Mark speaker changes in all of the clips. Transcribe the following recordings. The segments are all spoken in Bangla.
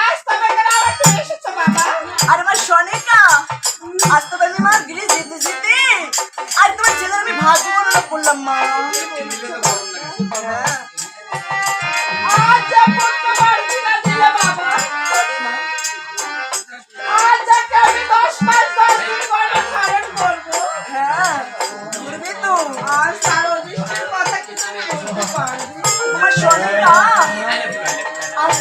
Speaker 1: আজ তবে কেন আবার তুমি এসেছ বাবা।
Speaker 2: আর আমার সনেকা যেতে যেতে আর তোমার ছেলের আমি ভাগ্য বর্ণনা করলাম মা। আমার হ্যাঁ, সনেকা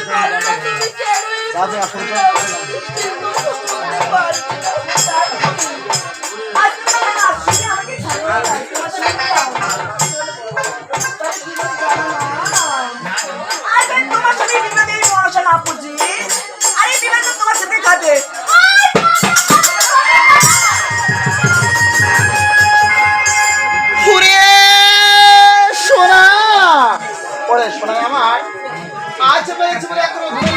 Speaker 1: ছাড়ো
Speaker 2: না, তোমার সাথে বিনোদে
Speaker 3: Bate, bate, moleque!